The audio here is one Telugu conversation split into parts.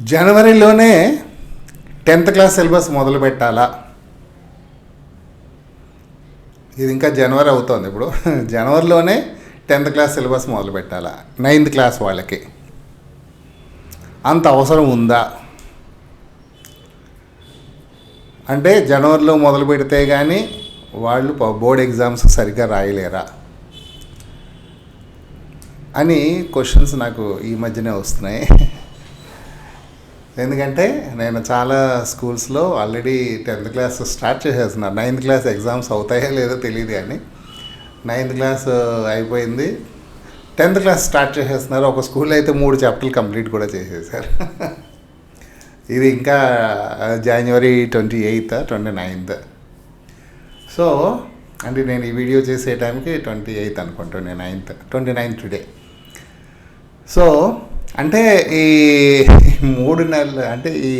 జనవరిలోనే టెన్త్ క్లాస్ సిలబస్ మొదలు పెట్టాలా? ఇది ఇంకా జనవరి అవుతుంది ఇప్పుడు. జనవరిలోనే టెన్త్ క్లాస్ సిలబస్ మొదలు పెట్టాలా? నైన్త్ క్లాస్ వాళ్ళకి. అంత అవసరం ఉందా? అంటే జనవరిలో మొదలు పెడితే కానీ వాళ్ళు బోర్డ్ ఎగ్జామ్స్ సరిగ్గా రాయలేరా? అని క్వశ్చన్స్ నాకు ఈ మధ్యనే వస్తున్నాయి. ఎందుకంటే నేను చాలా స్కూల్స్లో ఆల్రెడీ టెన్త్ క్లాస్ స్టార్ట్ చేసేస్తున్నాను నైన్త్ క్లాస్ ఎగ్జామ్స్ అవుతాయో లేదో తెలియదు కానీ నైన్త్ క్లాస్ అయిపోయింది. టెన్త్ క్లాస్ స్టార్ట్ చేసేస్తున్నారు. ఒక స్కూల్ అయితే మూడు చాప్టర్లు కంప్లీట్ కూడా చేసేసారు ఇది ఇంకా January twenty eighth twenty ninth. So అంటే నేను ఈ వీడియో చేసే టైంకి ట్వంటీ ఎయిత్ అనుకుంటా నేను ninth twenty ninth today. So అంటే ఈ మూడు నెలలు అంటే ఈ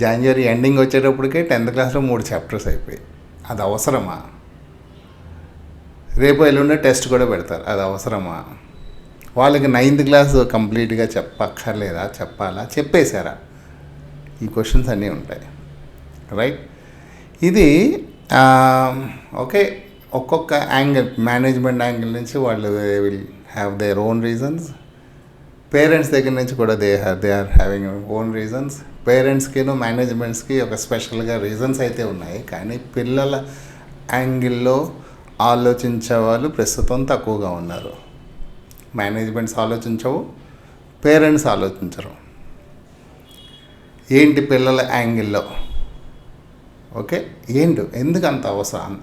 జనవరి ఎండింగ్ వచ్చేటప్పటికే టెన్త్ క్లాస్లో మూడు చాప్టర్స్ అయిపోయాయి. అది అవసరమా? రేపు ఎల్లుండి టెస్ట్ కూడా పెడతారు. అది అవసరమా? వాళ్ళకి నైన్త్ క్లాస్ కంప్లీట్గా చెప్పక్కర్లేదా? చెప్పాలా? చెప్పేశారా? ఈ క్వశ్చన్స్ అన్నీ ఉంటాయి. రైట్ ఇది ఓకే ఒక్కొక్క యాంగిల్ మేనేజ్మెంట్ యాంగిల్ నుంచి వాళ్ళు will have their own reasons parents దగ్గర నుంచి కూడా they they are having own reasons. పేరెంట్స్కిను మేనేజ్మెంట్స్కి ఒక స్పెషల్గా రీజన్స్ అయితే ఉన్నాయి. కానీ పిల్లల యాంగిల్లో ఆలోచించే వాళ్ళు ప్రస్తుతం తక్కువగా ఉన్నారు. మేనేజ్మెంట్స్ ఆలోచించవు పేరెంట్స్ ఆలోచించరు. ఏంటి పిల్లల యాంగిల్లో? ఓకే? ఏంటి? ఎందుకు అంత అవసరం?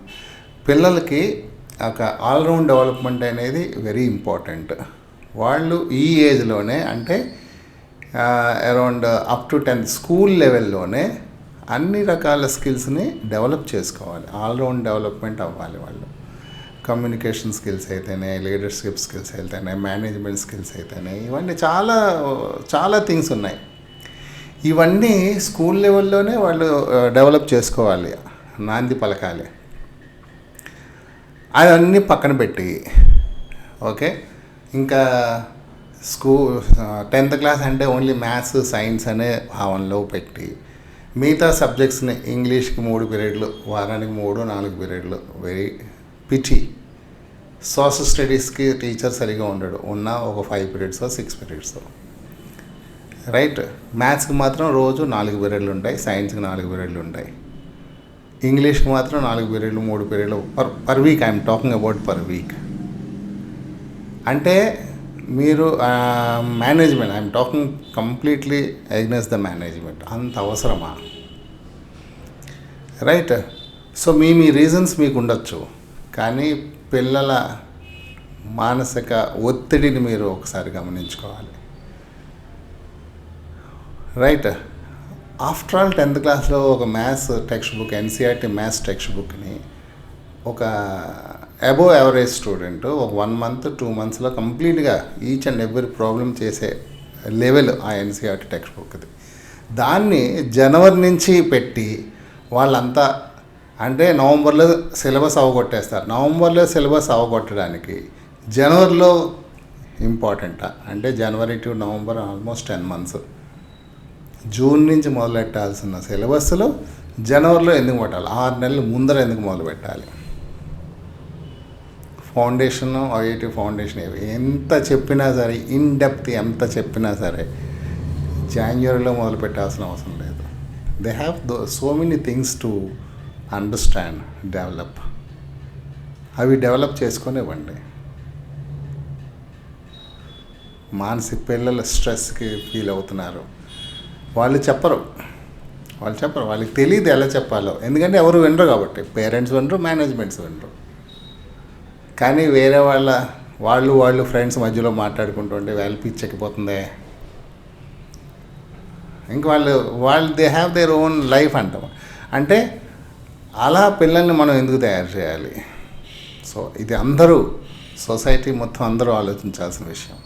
పిల్లలకి ఒక ఆల్రౌండ్ డెవలప్మెంట్ అనేది వెరీ ఇంపార్టెంట్. వాళ్ళు ఈ ఏజ్లోనే అంటే around up to tenth school లెవెల్లోనే అన్ని రకాల స్కిల్స్ని డెవలప్ చేసుకోవాలి. ఆల్రౌండ్ డెవలప్మెంట్ అవ్వాలి వాళ్ళు. కమ్యూనికేషన్ స్కిల్స్ అయితేనే లీడర్షిప్ స్కిల్స్ అయితేనే మేనేజ్మెంట్ స్కిల్స్ అయితేనే ఇవన్నీ చాలా చాలా థింగ్స్ ఉన్నాయి. ఇవన్నీ స్కూల్ లెవెల్లోనే వాళ్ళు డెవలప్ చేసుకోవాలి. నాంది పలకాలి. అవన్నీ పక్కన పెట్టి ఓకే? ఇంకా స్కూల్ టెన్త్ క్లాస్ అంటే ఓన్లీ మ్యాథ్స్ సైన్స్ అనే భావనలో పెట్టి మిగతా సబ్జెక్ట్స్ని ఇంగ్లీష్కి మూడు పీరియడ్లు వారానికి మూడు నాలుగు పీరియడ్లు వెరీ పిచి సోషల్ స్టడీస్కి టీచర్ సరిగా ఉండడు. ఉన్న ఒక five periods six periods. Right? మ్యాథ్స్కి మాత్రం రోజు నాలుగు పీరియడ్లు ఉంటాయి సైన్స్కి నాలుగు పీరియడ్లు ఉంటాయి. ఇంగ్లీష్కి మాత్రం నాలుగు పీరియడ్లు మూడు పీరియడ్లు per per week I'm talking about per week. అంటే మీరు management I'm talking completely against the management అంత అవసరమా? రైట్ సో మీ మీ రీజన్స్ మీకు ఉండొచ్చు. కానీ పిల్లల మానసిక ఒత్తిడిని మీరు ఒకసారి గమనించుకోవాలి. రైట్ ఆఫ్టర్ ఆల్ టెన్త్ క్లాస్లో ఒక maths text book NCERT maths text బుక్ని ఒక అబోవ్ యావరేజ్ స్టూడెంట్ ఒక వన్ మంత్ టూ మంత్స్లో కంప్లీట్గా ఈచ్ అండ్ ఎవ్రీ ప్రాబ్లం చేసే లెవెల్ ఆ ఎన్సీఆర్టీ టెక్స్ట్ బుక్ది దాన్ని జనవరి నుంచి పెట్టి వాళ్ళంతా అంటే నవంబర్లో సిలబస్ అవగొట్టేస్తారు. నవంబర్లో సిలబస్ అవగొట్టడానికి జనవరిలో ఇంపార్టెంటా అంటే January to November almost ten months June నుంచి మొదలెట్టాల్సిన సిలబస్లో జనవరిలో ఎందుకు పెట్టాలి? ఆరు నెలలు ముందర ఎందుకు మొదలు పెట్టాలి ఫౌండేషన్ ఐఐటి ఫౌండేషన్ ఎంత చెప్పినా సరే ఇన్ డెప్త్ ఎంత చెప్పినా సరే జాన్యువరిలో మొదలు పెట్టాల్సిన అవసరం లేదు. They have though so many things to understand develop అవి డెవలప్ చేసుకొనివ్వండి మానసిక పిల్లలు స్ట్రెస్కి ఫీల్ అవుతున్నారు. వాళ్ళు చెప్పరు. వాళ్ళు చెప్పరు. వాళ్ళకి తెలియదు ఎలా చెప్పాలో. ఎందుకంటే ఎవరు వినరు కాబట్టి. పేరెంట్స్ వినరు మేనేజ్మెంట్స్ వినరు. కానీ వేరే వాళ్ళ వాళ్ళు వాళ్ళు ఫ్రెండ్స్ మధ్యలో మాట్లాడుకుంటుంటే వాళ్ళ పిచ్చెక్కిపోతుంది ఇంక వాళ్ళు వాళ్ళు they have their own life అంటాం. అంటే అలా పిల్లల్ని మనం ఎందుకు తయారు చేయాలి? సో ఇది అందరూ సొసైటీ మొత్తం అందరూ ఆలోచించాల్సిన విషయం.